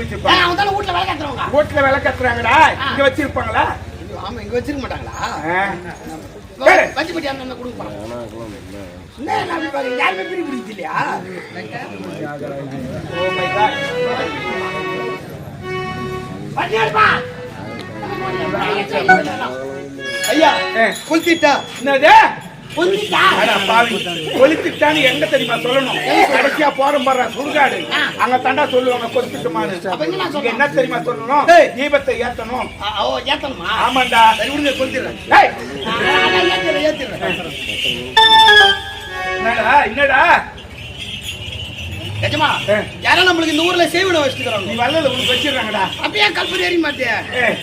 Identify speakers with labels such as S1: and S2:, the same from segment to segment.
S1: பட்டி
S2: வச்சிருப்பாங்க.
S1: அவன் தானே வீட்டுல வேலை கத்துறவங்க?
S2: வீட்டுல விலை கத்துறாங்கடா. இங்க வச்சிருப்பாங்களா?
S1: ஆமா இங்க வச்சிருக்க மாட்டாங்களா?
S2: ஆ. ஏய்,
S1: வத்தி போட்டு அந்த பாக்குறேன் யாருமே பிரி பிடிச்சி இல்லையா
S2: my God.
S1: வண்டி எடுப்பா. ஐயா. குளிச்சிட்டா
S2: என்னது? கொளுத்திட்டான்னு எங்க தெரியுமா சொல்லணும்? கடைசியா போறோம் பாரு சுடுகாடு. அங்க தாண்டா சொல்லுவாங்க கொளுத்திட்டுமான்னு
S1: என்ன நான்
S2: இங்க என்ன தெரியுமா சொல்லணும். தீபத்தை ஏத்தணும்.
S1: ஏத்தணுமா?
S2: ஆமாண்டா.
S1: சரி விடுங்க ஏத்திடுறேன் ஏத்திடுறேன்.
S2: என்னடா என்னடா? ஏ.
S1: யாரும் நம்மளுக்கு இந்த ஊர்ல சேவனை
S2: நீ
S1: வச்சுக்கிறாங்க
S2: வரல உனக்கு வச்சிடுறாங்கடா
S1: அப்பயே கல்பரி அறிய மாட்டியா.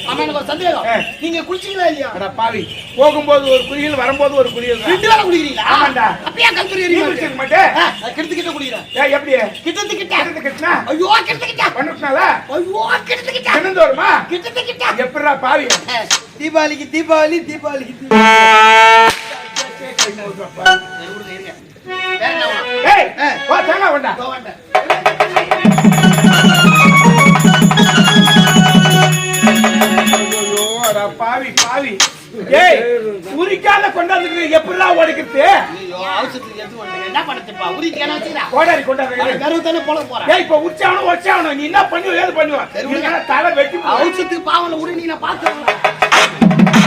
S1: ஆமா எனக்கு ஒரு சந்தேகம். நீங்க குளிச்சீங்களா இல்லையா
S2: அட பாவி போகும்போது ஒரு குளியல் வரும்போது ஒரு குளியல்.
S1: ரெண்டு வேளை குடிக்கிறீங்களா
S2: ஆமாண்டா.
S1: அப்பயே கல்பரி
S2: நீ
S1: அறிய
S2: குளிச்சிருக்க
S1: மாட்டேன்
S2: மாட்டே
S1: கிட்ட கிட்ட குடிக்கிறேன்
S2: ஏய் எப்படி
S1: கிட்ட கிட்ட
S2: கிட்ட கிட்டனா
S1: ஐயோ கிட்ட கிட்ட
S2: பண்ணுனால
S1: ஐயோ கிட்ட கிட்ட
S2: தினந்து வருமா
S1: கிட்ட கிட்ட
S2: எப்படிடா பாவி
S1: தீபாவளிக்கு தீபாவளி தீபாவளிக்கு தீபாவளி
S2: ஏய். வா தேங்காய் வேண்டா பாவி பாவி ஏய் உரிக்காத கொண்டாந்து எப்படிடா உடைக்கிறது.
S1: என்ன பண்ணட்டுப்பா? உரிக்க என்ன வச்சுக்கிறா?
S2: கோடாரி கொண்டாந்து
S1: அவன் கருவு தானே போல போறான்.
S2: ஏய் இப்ப உச்சாவணும் உச்சாவணும் நீ என்ன பண்ணுவ ஏது பண்ணுவ தலை வெட்டி போடும்.
S1: அவசரத்துக்கு பாவம்ல உரி, நீ நான் பார்த்துக்கிறேன்.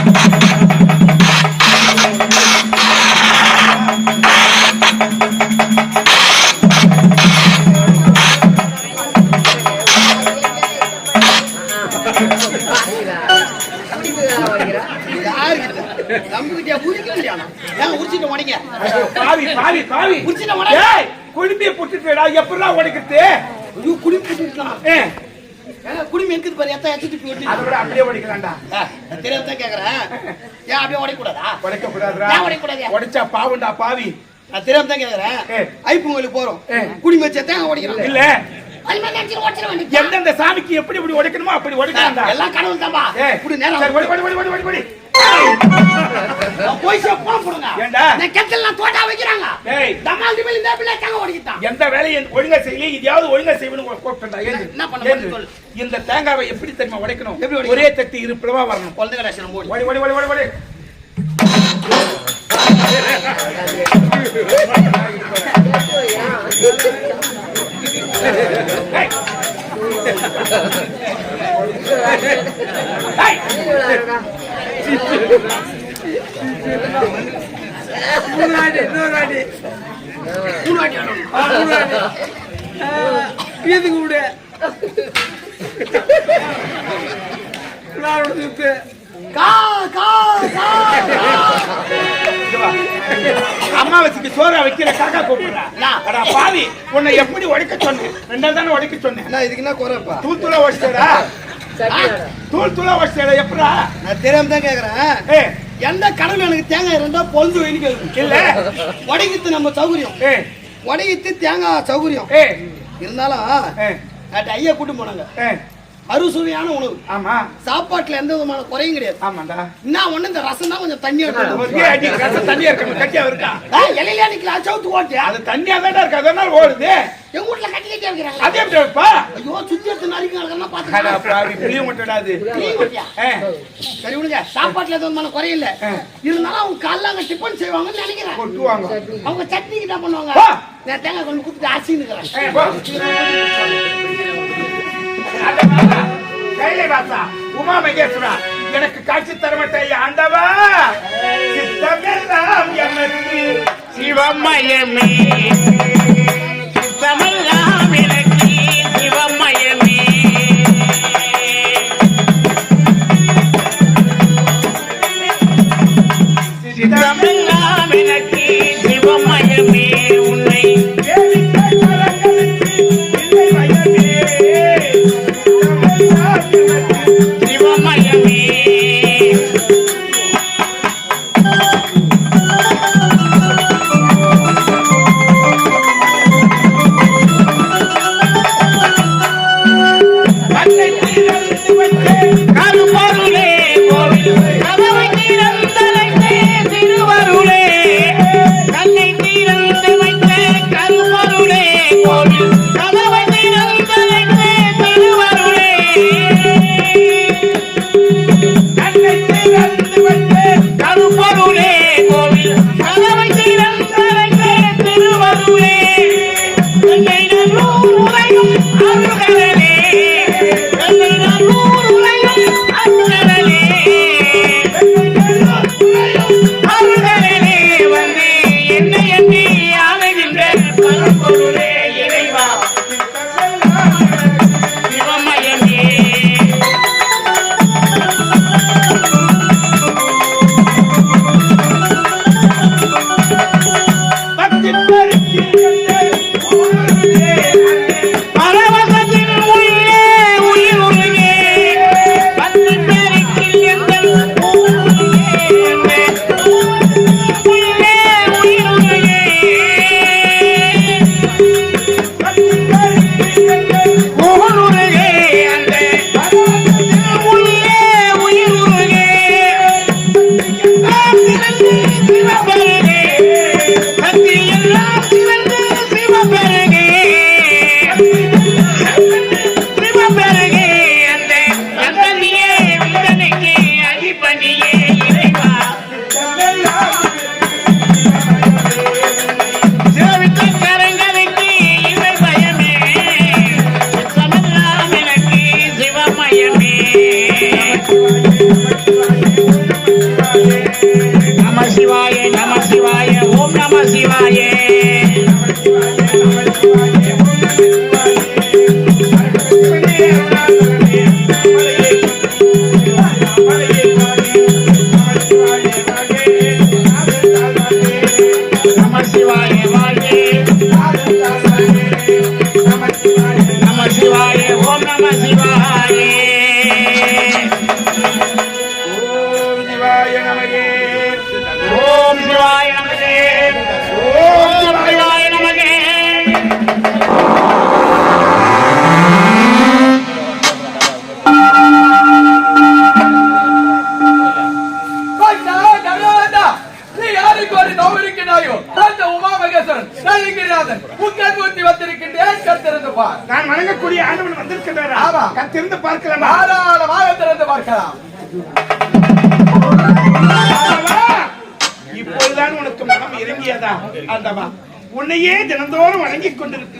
S2: பாவி ஏய் குடும்பிய புட்டுட்டுடா எப்படிடா உடைக்கிறது
S1: ஐயோ, இருக்குது பாரு, எத்தனை போய்
S2: அதை. விட அப்படியே உடைக்கலாம்டா
S1: தான் கேக்குறேன். ஏன் அப்படியே உடைக்கக்கூடாதா?
S2: உடைக்க
S1: உடைக்கக்கூடாது?
S2: உடைச்சா பாவுண்டா பாவி
S1: நான் தெரியாம தான் கேக்குறேன். ஐப்பொங்கலுக்கு போறோம்.
S2: ஏ.
S1: குடுமி வச்சா தேங்காய் உடைக்கிறோம்.
S2: இல்ல எந்தெந்த சாமிக்கு எப்படி எப்படி உடைக்கணுமோ அப்படி உடைக்கலாம்டா
S1: எல்லாம் கடவுள் தான்பா. இப்படி நேரா
S2: சரி, ஓடி ஓடி ஓடி ஓடி ஓடி
S1: போய் சேர போன போடுங்க.
S2: ஏன்டா?
S1: நான் கெட்டலாம் தோட்டா வைக்கிறாங்க.
S2: ஏய்
S1: தமால் திமில் இந்த பிள்ளை உடைக்கிட்டான்.
S2: எந்த வேலையை ஒழுங்கா செய்யல இதையாவது ஒழுங்கா செய்யணும் கூப்பிட்டா
S1: என்ன பண்ண.
S2: இந்த தேங்காவை எப்படி தெரியுமா உடைக்கணும்? ஒரே தட்டி இருப்பிடமா வரணும்
S1: குழந்தை கடாட்சம் போடு.
S2: ஓடி ஓடி ஓடி ஓடி ஓடி ஏய்.
S3: விடு
S1: கா, கா, கா, கா.
S2: அம்மாவசிக்கு சோறா வைக்கிற காக்கா கூப்பிடுறா. அடா பாவி உன்னை எப்படி உடைக்க சொன்னேன்? ரெண்டாவது தானே உடைக்க சொன்னேன்.
S1: இதுக்கு என்ன குறைப்பா?
S2: தூள் தூளா உடைச்சடா தூள் தூளா உடைச்சடா எப்படா?
S1: நான் தெரியாம தான் கேக்குறேன். எந்த கடவுள் எனக்கு தேங்காய் இருந்தா பொழுது வைன்னு கேக்குது.
S2: இல்ல.
S1: உடைக்கிறது நம்ம சௌகரியம். உடைக்கிறது தேங்காய் சௌகரியம். இருந்தாலும் ஐயா கூட்டு போனாங்க. அறுசுவையான உணவு.
S2: ஆமா.
S1: சாப்பாட்டுல எந்த விதமான குறையும் கிடையாது.
S2: ஆமாண்டா.
S1: என்ன ஒண்ணு இந்த ரசம் தான் கொஞ்சம் தண்ணியா
S2: அடி ரசம் தண்ணியா இருக்கணும். கட்டியா இருக்கா?
S1: இலையில நிக்கல சவுத்து ஓட்டியா
S2: அது தண்ணியா தானே இருக்கு? அதனால ஓடுது?
S1: எங்க வீட்டுல கட்டி கட்டி வைக்கிறாங்க
S2: அது எப்படி வைப்பா?
S1: ஐயோ சுத்தி எடுத்து
S2: அடா
S1: பாத்துக்கலாம்
S2: பாவி புளிய மாட்டடா அது ஏய்
S1: சரி விடுங்க. சாப்பாட்டுல எந்த விதமான குறையும் இல்ல. இருந்தாலும் அவங்க காலைல அங்க டிஃபன் செய்வாங்கன்னு நினைக்கிறேன்.
S2: கொட்டுவாங்க.
S1: அவங்க சட்னிக்கு என்ன பண்ணுவாங்க. நான் தேங்காய் கொண்டு கொடுத்துட்டு ஆசின்னு
S2: ஏய் போ அட பாபா, கைலை வாசா உமா மகேஸ்வரா எனக்கு காட்சி தரமாட்டேன் ஆண்டவா? சித்தமெல்லாம் எனக்கு
S4: சிவமயமே. சித்தமெல்லாம் எனக்கு சிவமயமே. சித்தமெல்லாம்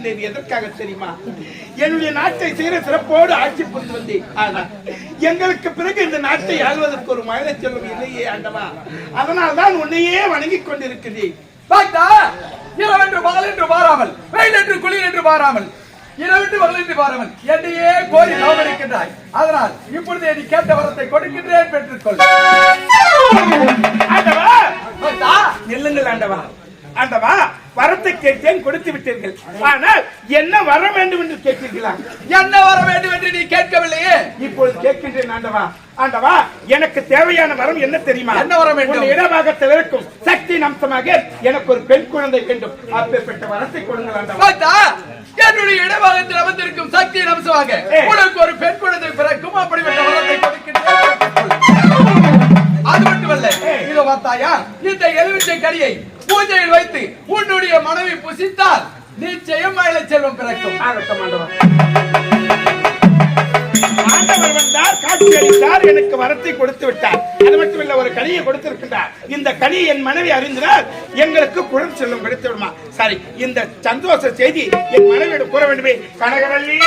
S2: கொண்டிருக்கிறேன் எதற்காக தெரியுமா? என்னுடைய நாட்டை செய்கிற சிறப்போடு ஆட்சி புரிந்து வந்தேன். ஆனா எங்களுக்கு பிறகு இந்த நாட்டை ஆள்வதற்கு ஒரு மழை செல்வம் இல்லையே ஆண்டவா அதனால் தான் உன்னையே வணங்கிக் கொண்டிருக்கிறேன்.
S3: இரவென்று பகல் என்று பாராமல் வெயில் என்று குளிர் என்று பாராமல் இரவென்று பகல் என்று பாராமல் என்னையே கோரி கவனிக்கின்றாய் அதனால் இப்பொழுது நீ கேட்ட வரத்தை கொடுக்கின்றேன் பெற்றுக்கொள்.
S2: ஆண்டவா!
S3: பார்த்தா
S2: நில்லுங்கள் ஆண்டவா. ஆண்டவா வரத்தை கேட்டேன் கொடுத்து விட்டீர்கள். ஆனால் என்ன வர வேண்டும் என்று கேட்டீர்களா?
S3: என்ன வர வேண்டும் என்று நீ கேட்கவில்லையே?
S2: இப்பொழுது கேட்கின்றேன் ஆண்டவா. ஆண்டவா எனக்கு தேவையான வரம் என்ன தெரியுமா?
S3: என்ன வரம் வேண்டும்?
S2: உன் இடபாகத்தில் இருக்கும் சக்தி அம்சமாக எனக்கு ஒரு பெண் குழந்தை வேண்டும். அப்பேற்பட்ட வரத்தை கொடுங்கள் ஆண்டவா.
S3: என்னுடைய இடபாகத்தில் அமர்ந்திருக்கும் சக்தி அம்சமாக. உனக்கு ஒரு பெண் குழந்தை பிறக்கும். அப்படிப்பட்ட வரத்தை கொடுக்கின்றேன். அது மட்டுமல்ல. இதோ பார்த்தாயா இந்த எலுமிச்சை கனியை பூஜையில் வைத்து உன்னுடைய மனைவி புசித்தால் நிச்சயம் மழை செல்வம் பிறக்கும்.
S2: ஆண்டவர் வந்தார் காட்சி அளித்தார் எனக்கு வரத்தை கொடுத்து விட்டார். அது மட்டுமில்ல ஒரு கனியை கொடுத்திருக்கின்றார். இந்த கனி என் மனைவி அறிந்தினால் எங்களுக்கு குழந்தை செல்வம் கிடைத்து விடுமா? சரி இந்த சந்தோஷ செய்தி என் மனைவியிடம் கூற வேண்டுமே. கனகவல்லி!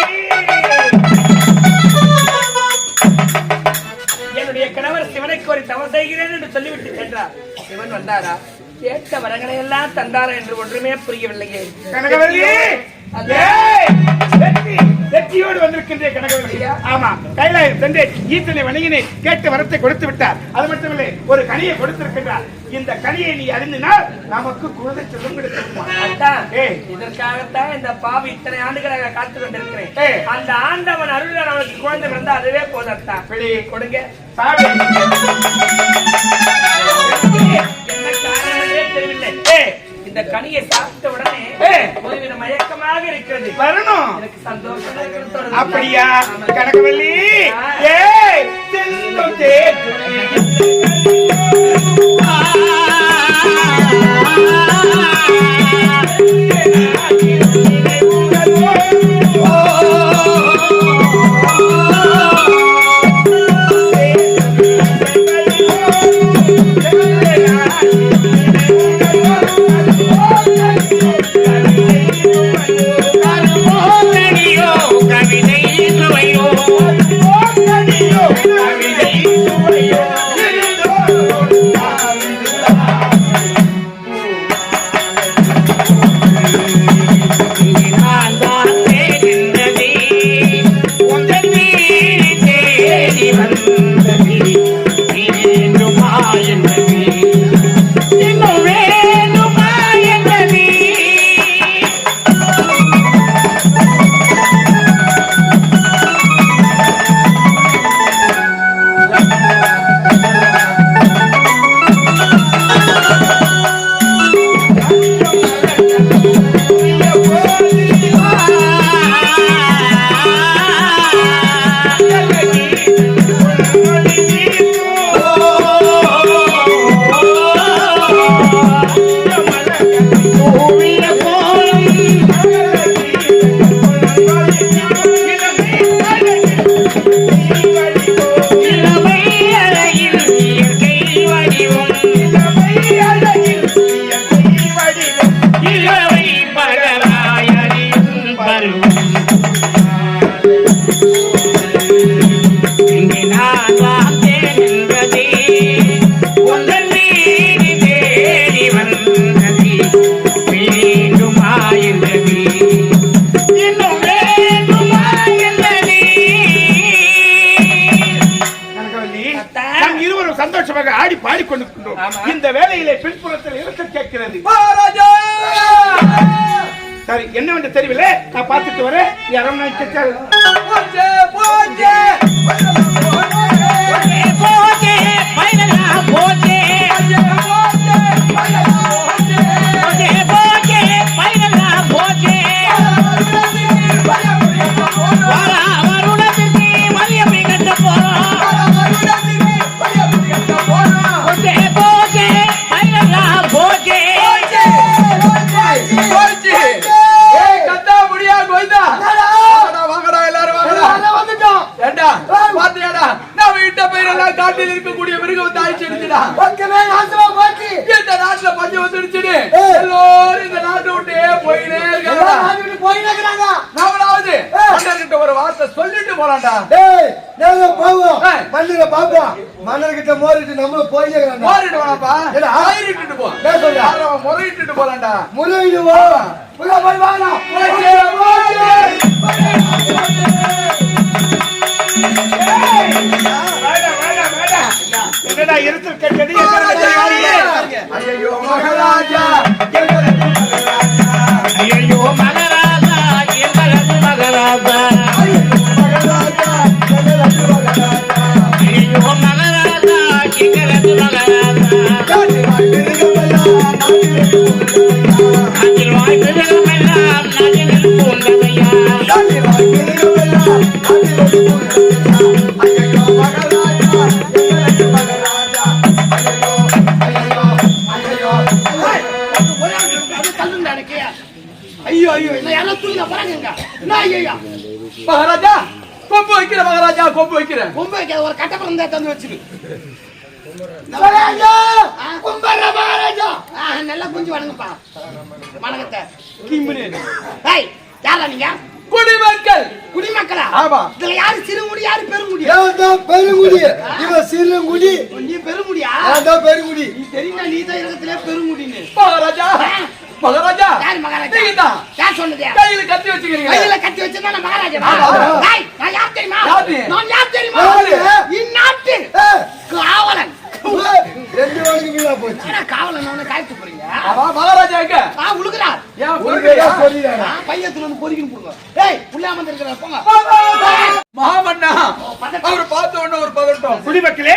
S1: என்னுடைய கணவர் சிவனைக்கு ஒரு தவறு செய்கிறேன் என்று சொல்லிவிட்டு சென்றார். சிவன் வந்தாரா? கேட்ட வரங்களை எல்லாம் தந்தாரா என்று ஒன்றுமே புரியவில்லையே.
S2: கனகவல்லி வெற்றியோடு வந்திருக்கின்ற கனகவல்லி ஆமா கைலாயம் சென்று ஈசனை வணங்கினேன் கேட்ட வரத்தை கொடுத்து விட்டார். அது மட்டுமில்லை ஒரு கனியை கொடுத்திருக்கின்றார். இந்த கனியை நீ அறிந்தினால் நமக்கு குழந்தை ஏய்.
S1: இதற்காகத்தான் இந்த பாவி இத்தனை ஆண்டுகளாக காத்து கொண்டிருக்கிறேன். அந்த ஆண்டவன் அருள் அவனுக்கு குழந்தை பிறந்தா அதுவே போதத்தான்
S2: பிடி.
S1: கொடுங்க.
S2: சாமி.
S1: தெரியவில்லை. இந்த கனியை சாப்பிட்ட உடனே. ஒருவித மயக்கமாக இருக்கிறது.
S2: வரணும்.
S1: எனக்கு சந்தோஷமா
S2: அப்படியா?
S1: ஆமா.
S2: கனகவல்லி. ஏய் செல்லும் இந்த வேலையிலே பின்புறத்தில் இருக்க கேட்கிறது. சரி என்னவென்று தெரியவில்லை? நான் பார்த்துட்டு வரேன். நீ அரண்மனை
S3: போலாம்டா
S5: டேய் நாங்க போவோம் பாப்போம் மன்னர்கிட்ட மோரிட்டு நம்மளும் இருக்கிறாங்க
S3: போரிட்டு போலாம்ப்பா
S5: ஏடா?
S3: ஆயிரிட்டு போ
S5: ஏன் சொல்ற?
S3: யாரோ முறையிட்டு போலாம்டா
S5: முறையிடுவோம் போய்.
S1: வாடா. என்னடா என்ன நடக்குது?
S3: ஐயோ மகாராஜா
S6: ஐயோ மகாராஜா
S3: கொம்பு வைக்கிற மகாராஜா கொம்பு வைக்கிறேன்
S1: கொம்பு வைக்காத ஒரு கட்ட பிறந்தா தந்து வச்சிரு.
S5: மகாராஜா
S1: கும்பர மகாராஜா. நல்லா குஞ்சு வணங்கப்பா. வணக்கத்தை. கிம்புனு. ஏய் யாரா நீங்க?
S3: குடிமக்கள்.
S1: குடிமக்களா?
S3: ஆமா.
S1: இதுல யாரு சிறுமுடி யாரு பெருமுடி
S5: நான் தான் பெருங்குடி? இவன் சிறுங்குடி.
S1: நீ பெருமுடியா
S5: நான் தான் பெருங்குடி?
S1: நீ தெரியுமா நீ தான் இருக்கத்திலே பெருமுடின்னு
S3: மகாராஜா மகாராஜா.
S1: யார் மகாராஜா?
S3: நீங்கதான்
S1: யார் சொன்னது
S3: கையில கத்தி வச்சுக்கிறீங்க.
S1: கையில கத்தி வச்சிருந்தா மகாராஜா. நான் யார் தெரியுமா? நான் யார் தெரியுமா? இந்நாட்டு காவலன்.
S5: ரெண்டு போச்சு?
S1: என்ன காவலன் காய்ச்சி போறீங்க?
S3: மகாராஜா எங்க?
S1: ஆ உழுகுறார்.
S3: ஏன்?
S1: பையத்துல வந்து ஏய் போங்க.
S3: மகாமன்னா அவர் பார்த்த உடனே ஒரு பதட்டம்.
S1: குடிமக்களே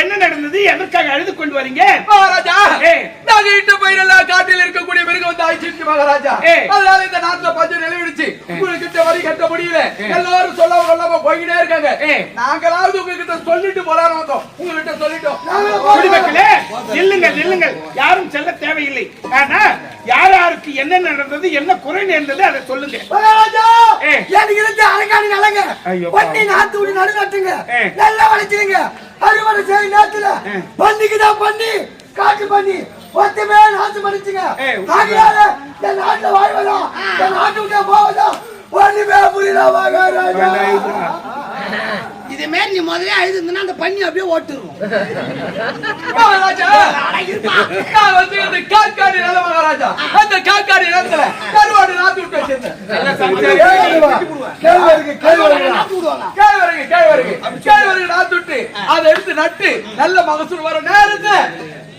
S1: என்ன நடந்தது? எதற்காக அழுது கொண்டு வரீங்க?
S3: மகாராஜா
S1: ஏய்.
S3: நாங்க இட்டு பயிரெல்லாம் காட்டில் இருக்கக்கூடிய மிருகம் வந்து ஆயிடுச்சு மகாராஜா. அதனால இந்த நாட்டுல பஞ்சம் நிலவிடுச்சு. உங்ககிட்ட வரி கட்ட முடியல. எல்லாரும் சொல்லாம சொல்லாம போய்கிட்டே இருக்காங்க. நாங்களாவது உங்ககிட்ட சொல்லிட்டு போலான்னு வந்தோம். உங்ககிட்ட சொல்லிட்டோம்.
S1: குடிமக்களே நில்லுங்கள் நில்லுங்கள். யாரும் செல்ல தேவையில்லை. ஆனா யார் யாருக்கு என்ன நடந்தது என்ன குறை நேர்ந்தது அதை சொல்லுங்க.
S5: எனக்கு இருந்த நலங்க. பண்ணி நாத்து விட்டு நடு நட்டுங்க. நல்லா வளைச்சிருங்க அறுவடை செய்ய நேரத்துல பண்ணிக்கு தான் பண்ணி காட்டு பண்ணி மொத்தமே நாத்து பண்ணிச்சுங்க. ஆகையால என் நாட்டுல வாழ்வதா? என் நாட்டு விட்டு போவதா? ஒண்ணுமே புரியல மகாராஜா
S1: இதே மாதிரி நீ முதல்ல அழுதுனா அந்த பண்ணி அப்படியே ஓட்டுரும்.
S3: காக்காடி மகாராஜா! அந்த காக்காடி நிலத்துல கருவாடு நாத்து விட்டு வச்சிருந்தேன்.
S5: கேழ்வரகு கேழ்வரகு
S3: கேழ்வரகு கேழ்வரகு கேழ்வரகு நாத்து விட்டு அதை எடுத்து நட்டு நல்ல மகசூல் வர நேரத்துல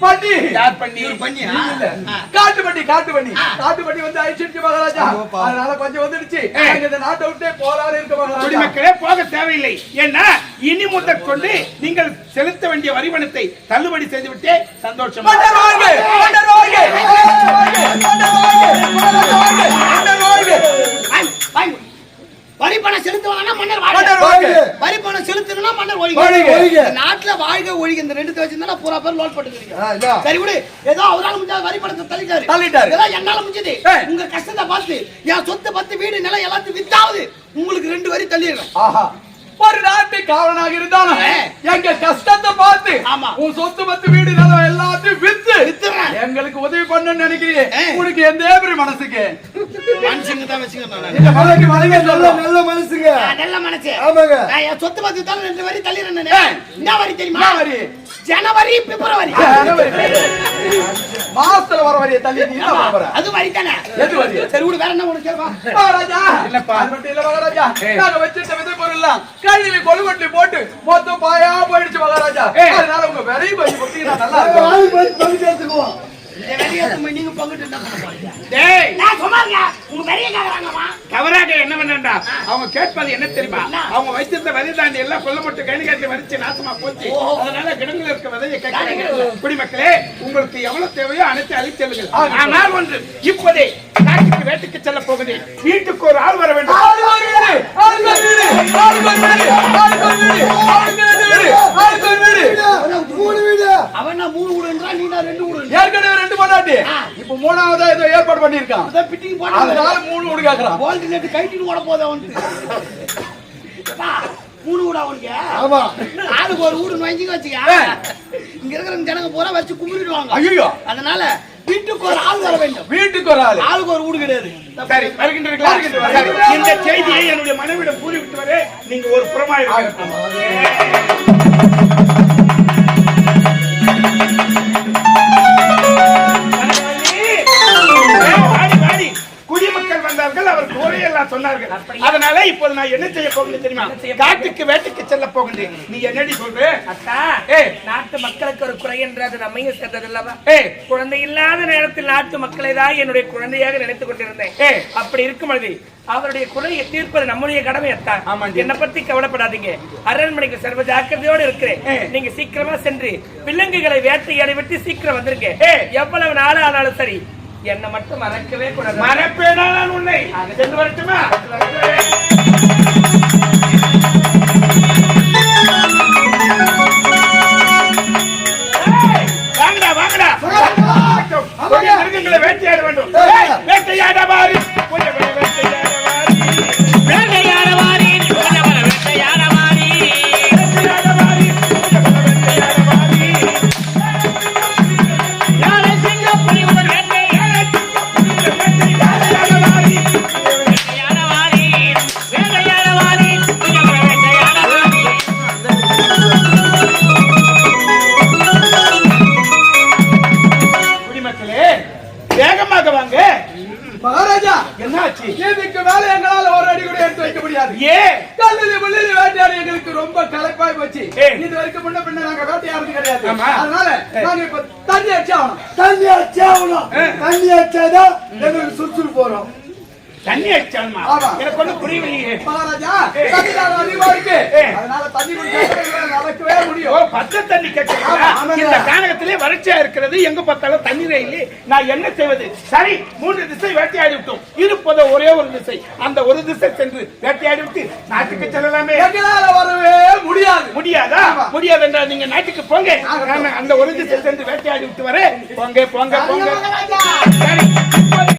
S3: பண்ணி.
S1: யார் பண்ணி?
S3: பண்ணி இல்ல காட்டு பண்ணி காட்டு பண்ணி. காட்டு பண்ணி வந்து அழிச்சிருச்சு மகாராஜா. அதனால கொஞ்சம் வந்துடுச்சு. இந்த நாட்டை விட்டே போலாறு இருக்க மகாராஜா.
S1: குடிமக்களே போக தேவையில்லை. ஏன்னா இனி முதற் கொண்டு நீங்கள் செலுத்த வேண்டிய வரிவனத்தை தள்ளுபடி செய்து விட்டே சந்தோஷம்.
S3: மன்னர்
S1: வரி பணம் செலுத்துவாங்கன்னா மன்னர் வாழ்க வரி பணம் செலுத்தணும்னா மன்னர் ஒழிக நாட்டுல வாழ்க ஒழிக இந்த ரெண்டு வச்சிருந்தா பூரா பேர் லோட் போட்டுக்கிறீங்க. சரி விடு. ஏதோ அவரால முடிஞ்ச வரி பணத்தை தள்ளிட்டாரு.
S3: தள்ளிட்டாரு.
S1: ஏதோ என்னால முடிஞ்சது. உங்க கஷ்டத்தை பார்த்து என் சொத்து பத்து வீடு நிலம் எல்லாத்தையும் வித்தாவது உங்களுக்கு ரெண்டு வரி தள்ளிடுறேன்
S3: ஆஹா. ஒரு நாட்டு காவலனாக இருந்தாலும். எங்க கஷ்டத்தை பார்த்து
S1: ஆமா.
S3: உன் சொத்து பத்து வீடு நிலம் எல்லாத்தையும் வித்து. எங்களுக்கு உதவி பண்ணணும்னு நினைக்கிறீங்க
S1: ஏ.
S3: உனக்கு எந்த பெரிய மனசுக்கு
S1: மனுஷங்க தான் வச்சுக்கணும்
S3: மலைக்கு
S5: நல்ல நல்ல மனசுங்க
S1: நல்ல மனசு
S5: ஆமாங்க
S1: சொத்து பத்து தான் ரெண்டு வரி.
S3: ஏய்.
S1: என்ன வரி தெரியுமா
S3: வரி?
S1: ஜனவரி பிப்ரவரி
S3: மாசத்துல வர வரைய தள்ளி நீ
S1: அது வரி தானே
S3: எது வரி?
S1: சரி விடு வேற என்ன உனக்கு
S3: மகாராஜா? அது மட்டும் இல்ல மகாராஜா. நாங்க வச்சிருந்த பொருள்லாம் கழுவி கொழுவட்டி போட்டு மொத்தம் பாயா போயிடுச்சு மகாராஜா. அதனால உங்க கொடுத்தீங்கன்னா நல்லா இருக்கும்.
S1: இந்த வெளியே நீங்க பங்கிட்டு
S2: டேய்!
S1: நான் சொன்னாங்க? உங்க பெரிய கேக்குறாங்கம்மா.
S2: தவறாக என்ன பண்ணா அவங்க கேட்பது என்ன தெரியுமா? அவங்க வைத்திருந்த விதை தாண்டி எல்லாம் கொல்ல மட்டும் கை காட்டி வரிச்சு நாசமா போச்சு. அதனால கிடங்குல இருக்க விதையை கேட்கறாங்க குடிமக்களே உங்களுக்கு எவ்வளவு தேவையோ அனைத்து அழிச்செல்லுங்கள் ஆனால் ஒன்று இப்போதே காட்டுக்கு வேட்டுக்கு செல்ல போகுது. வீட்டுக்கு ஒரு ஆள் வர வேண்டும்.
S3: வீடு. வீடு வீடு. வீடு வீடு வீடு
S5: மூணு வீடு.
S1: அவன் மூணு நீ நான் ரெண்டு விடு
S3: ஏற்கனவே ரெண்டு பொண்டாட்டி. இப்ப மூணாவதா ஏதோ ஏற்பாடு பண்ணிருக்கான்
S1: அதான் பிட்டிங் போட்டு
S3: அதனால மூணு வீடு கேக்குறான்.
S1: போல்ட் நெட் கைட்டிட்டு ஓட போதா வந்துட்டு அப்பா,
S5: கூடு கூடா உனக்கு?
S3: ஆமா.
S5: ஆளுக்கு ஒரு வீடு வச்சுக்க. இங்க இருக்கிற ஜனங்க பூரா வச்சு கும்பிடுவாங்க
S3: ஐயோ
S5: அதனால வீட்டுக்கு ஒரு ஆள் வர வேண்டும்.
S3: வீட்டுக்கு ஒரு ஆளு.
S5: ஆளுக்கு ஒரு வீடு கிடையாது.
S2: சரி வருகின்றீர்களா? இந்த செய்தியை என்னுடைய மனைவிடம் கூறிவிட்டு வர நீங்க ஒரு புறமா இருக்கணும் வந்தார்கள் அவர் குறையெல்லாம் சொன்னார்கள். அதனால இப்போது நான் என்ன செய்ய போகிறேன் தெரியுமா? காட்டுக்கு வேட்டைக்கு செல்ல போகின்றேன். நீ என்னடி சொல்ற?
S7: அத்தா. நாட்டு மக்களுக்கு ஒரு குறை என்று அது நம்மையும் சேர்ந்ததல்லவா
S2: ஏய்
S7: குழந்தை இல்லாத நேரத்தில் நாட்டு மக்களை தான் என்னுடைய குழந்தையாக நினைத்துக் கொண்டிருந்தேன். அப்படி இருக்கும் பொழுது அவருடைய குறையை தீர்ப்பது நம்முடைய கடமை அத்தா.
S2: ஆமாண்டி.
S7: என்னை பத்தி கவலைப்படாதீங்க. அரண்மனைக்கு சர்வ ஜாக்கிரதையோடு இருக்கிறேன். நீங்க சீக்கிரமா சென்று விலங்குகளை வேட்டையாடி விட்டு சீக்கிரம் வந்துருங்க. எவ்வளவு நாள் ஆனாலும் சரி என்னை மட்டும் மறக்கவே கூடாது.
S2: மறப்பேனா நான் உன்னை. சென்று வரட்டுமா? வேட்டையாட வேண்டும். வேட்டையாட வாரி கொஞ்சம் வேட்டையாட. ஏய்.
S3: இது வரைக்கும் முன்ன பின்ன நாங்க வேட்டையாடுறது கிடையாது. அதனால நாங்க இப்ப தண்ணி அடிச்சு ஆகணும்.
S5: தண்ணி அடிச்சாகணும் தண்ணி அடிச்சாதான் எங்களுக்கு சுறுசுறுப்பு வரும்.
S2: தண்ணி அடிச்சாலுமா. எனக்கு ஒண்ணு
S3: மகாராஜா அதிகமா இருக்கு.
S2: ஏய்.
S3: அதனால தண்ணி நடக்கவே முடியும்.
S2: பச்சை தண்ணி கேட்கிறீங்களா?
S3: ஆமாங்க.
S2: இந்த கானகத்திலே வறட்சியா இருக்கிறது. எங்க பார்த்தாலும் தண்ணீரே இல்லை நான் என்ன செய்வது? சரி மூன்று திசை வேட்டையாடி விட்டோம். இருப்பது ஒரே ஒரு திசை. அந்த ஒரு திசை சென்று வேட்டையாடி விட்டு நாட்டுக்கு செல்லலாமே.
S3: வரவே முடியாது.
S2: முடியாதா. முடியாது என்றால் நீங்க நாட்டுக்கு போங்க. அந்த ஒரு திசை சென்று வேட்டையாடி விட்டு வரேன். போங்க போங்க போங்க.